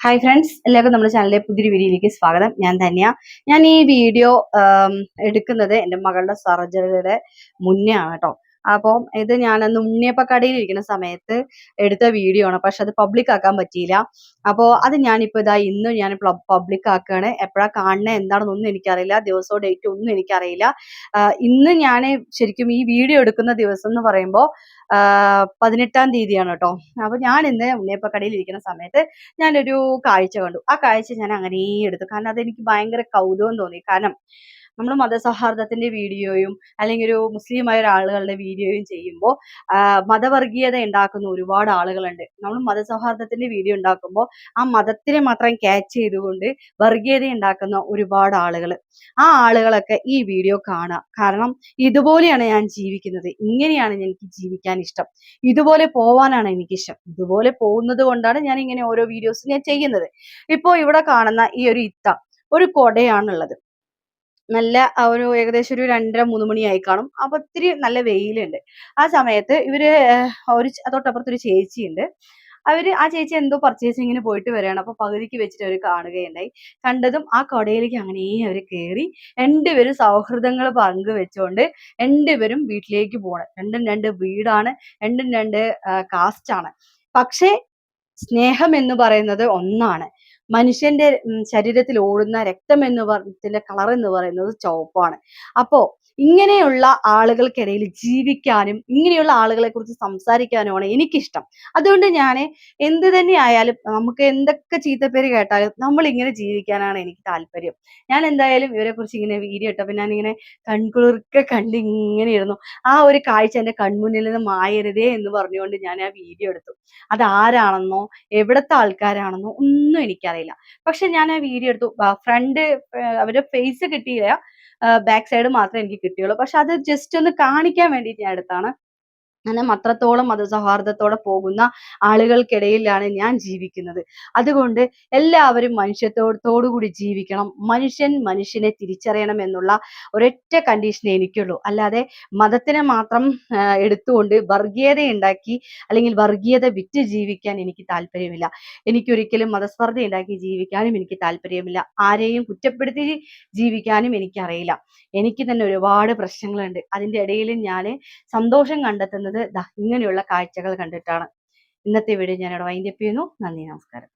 Hi friends എല്ലാവർക്കും നമ്മുടെ ചാനലിലെ പുതിയൊരു വീഡിയോയിലേക്ക് സ്വാഗതം. ഞാൻ തന്നെയാ ഞാൻ ഈ വീഡിയോ എടുക്കുന്നത് എന്റെ മകളുടെ സർജറിയുടെ മുന്നേ ആണ് കേട്ടോ. അപ്പം ഇത് ഞാൻ അന്ന് ഉണ്ണിയപ്പക്കടയിൽ ഇരിക്കുന്ന സമയത്ത് എടുത്ത വീഡിയോ ആണ്. പക്ഷെ അത് പബ്ലിക് ആക്കാൻ പറ്റിയില്ല. അപ്പോൾ അത് ഞാനിപ്പോൾ ഇതാ ഇന്നും ഞാൻ പബ്ലിക് ആക്കുകയാണ് എപ്പോഴാണ് കാണുന്നത് എന്താണെന്നൊന്നും എനിക്കറിയില്ല. ദിവസവും ഡേറ്റ് ഒന്നും എനിക്കറിയില്ല. ഇന്ന് ഞാൻ ശരിക്കും ഈ വീഡിയോ എടുക്കുന്ന ദിവസം എന്ന് പറയുമ്പോൾ പതിനെട്ടാം തീയതിയാണ് കേട്ടോ. അപ്പോൾ ഞാൻ ഇന്ന് ഉണ്ണിയപ്പക്കടയിൽ ഇരിക്കുന്ന സമയത്ത് ഞാനൊരു കാഴ്ച കണ്ടു. ആ കാഴ്ച ഞാൻ അങ്ങനെ എടുത്തു. കാരണം അതെനിക്ക് ഭയങ്കര കൗതുകം തോന്നി. കാരണം നമ്മൾ മതസൗഹാർദ്ദത്തിന്റെ വീഡിയോയും അല്ലെങ്കിൽ ഒരു മുസ്ലിമായ ആളുകളുടെ വീഡിയോയും ചെയ്യുമ്പോൾ മതവർഗീയത ഉണ്ടാക്കുന്ന ഒരുപാട് ആളുകളുണ്ട്. നമ്മൾ മതസൗഹാർദ്ദത്തിന്റെ വീഡിയോ ഉണ്ടാക്കുമ്പോൾ ആ മതത്തിനെ മാത്രം ക്യാച്ച് ചെയ്തുകൊണ്ട് വർഗീയത ഉണ്ടാക്കുന്ന ഒരുപാട് ആളുകൾ ആ ആളുകളൊക്കെ ഈ വീഡിയോ കാണുക കാരണം ഇതുപോലെയാണ് ഞാൻ ജീവിക്കുന്നത്. ഇങ്ങനെയാണ് എനിക്ക് ജീവിക്കാൻ ഇഷ്ടം. ഇതുപോലെ പോവാനാണ് എനിക്കിഷ്ടം. ഇതുപോലെ പോകുന്നത് കൊണ്ടാണ് ഞാൻ ഇങ്ങനെ ഓരോ വീഡിയോസ് ഞാൻ ചെയ്യുന്നത്. ഇപ്പോൾ ഇവിടെ കാണുന്ന ഈ ഒരു ഇത്ത ഒരു കൊടയാണുള്ളത്. നല്ല ആ ഒരു ഏകദേശം ഒരു രണ്ടര മൂന്ന് മണിയായി കാണും. അപ്പൊ ഒത്തിരി നല്ല വെയിലുണ്ട്. ആ സമയത്ത് ഇവർ ഒരു തൊട്ടപ്പുറത്ത് ഒരു ചേച്ചിയുണ്ട്. അവർ ആ ചേച്ചി എന്തോ പർച്ചേസിങ്ങിന് പോയിട്ട് വരികയാണ് അപ്പൊ പകുതിക്ക് വെച്ചിട്ട് അവർ കാണുകയുണ്ടായി. കണ്ടതും ആ കടയിലേക്ക് അങ്ങനെ അവർ കയറി രണ്ടുപേരും സൗഹൃദങ്ങൾ പങ്കുവെച്ചുകൊണ്ട് രണ്ടുപേരും വീട്ടിലേക്ക് പോകണം രണ്ടും രണ്ട് വീടാണ്. രണ്ടും രണ്ട് കാസ്റ്റാണ്. പക്ഷേ സ്നേഹം എന്ന് പറയുന്നത് ഒന്നാണ്. മനുഷ്യന്റെ ശരീരത്തിൽ ഓടുന്ന രക്തം എന്ന് പറഞ്ഞതിന്റെ കളർ എന്ന് പറയുന്നത് ചുവപ്പാണ്. അപ്പോ ഇങ്ങനെയുള്ള ആളുകൾക്കിടയിൽ ജീവിക്കാനും ഇങ്ങനെയുള്ള ആളുകളെ കുറിച്ച് സംസാരിക്കാനുമാണ് എനിക്കിഷ്ടം. അതുകൊണ്ട് ഞാൻ എന്ത് തന്നെ ആയാലും നമുക്ക് എന്തൊക്കെ ചീത്തപ്പേര് കേട്ടാലും നമ്മൾ ഇങ്ങനെ ജീവിക്കാനാണ് എനിക്ക് താല്പര്യം. ഞാൻ എന്തായാലും ഇവരെ കുറിച്ച് ഇങ്ങനെ വീഡിയോ ഇട്ടപ്പോൾ ഞാൻ ഇങ്ങനെ കൺകുളിർക്കെ കണ്ട് ഇങ്ങനെ ഇരുന്നു. ആ ഒരു കാഴ്ച എന്റെ കൺമുന്നിൽ നിന്ന് മായരുതേ എന്ന് പറഞ്ഞുകൊണ്ട് ഞാൻ ആ വീഡിയോ എടുത്തു. അത് ആരാണെന്നോ എവിടത്തെ ആൾക്കാരാണെന്നോ ഒന്നും എനിക്കറിയില്ല. പക്ഷെ ഞാൻ ആ വീഡിയോ എടുത്തു. ഫ്രണ്ട് അവരുടെ ഫേസ് കിട്ടിയില്ല. ബാക്ക് സൈഡ് മാത്രമേ എനിക്ക് കിട്ടിയുള്ളൂ. പക്ഷെ അത് ജസ്റ്റ് ഒന്ന് കാണിക്കാൻ വേണ്ടിയിട്ട് ഞാൻ എടുത്താണ്. അങ്ങനെ അത്രത്തോളം മതസൗഹാർദ്ദത്തോടെ പോകുന്ന ആളുകൾക്കിടയിലാണ് ഞാൻ ജീവിക്കുന്നത്. അതുകൊണ്ട് എല്ലാവരും മനുഷ്യത്തോടോടുകൂടി ജീവിക്കണം. മനുഷ്യൻ മനുഷ്യനെ തിരിച്ചറിയണം എന്നുള്ള ഒരൊറ്റ കണ്ടീഷനേ എനിക്കുള്ളൂ. അല്ലാതെ മതത്തിനെ മാത്രം എടുത്തു എടുത്തുകൊണ്ട് വർഗീയത ഉണ്ടാക്കി അല്ലെങ്കിൽ വർഗീയത വിറ്റ് ജീവിക്കാൻ എനിക്ക് താല്പര്യമില്ല. എനിക്കൊരിക്കലും മതസ്പർദ്ധ ഉണ്ടാക്കി ജീവിക്കാനും എനിക്ക് താല്പര്യമില്ല. ആരെയും കുറ്റപ്പെടുത്തി ജീവിക്കാനും എനിക്കറിയില്ല. എനിക്ക് തന്നെ ഒരുപാട് പ്രശ്നങ്ങളുണ്ട്. അതിന്റെ ഇടയിൽ ഞാൻ സന്തോഷം കണ്ടെത്തുന്നത് ദാ ഇങ്ങനെയുള്ള കാഴ്ചകൾ കണ്ടിട്ടാണ് ഇന്നത്തെ വീഡിയോ ഞാനിവിടെ വൈൻഡപ്പ് ചെയ്യുന്നു. നന്ദി നമസ്കാരം.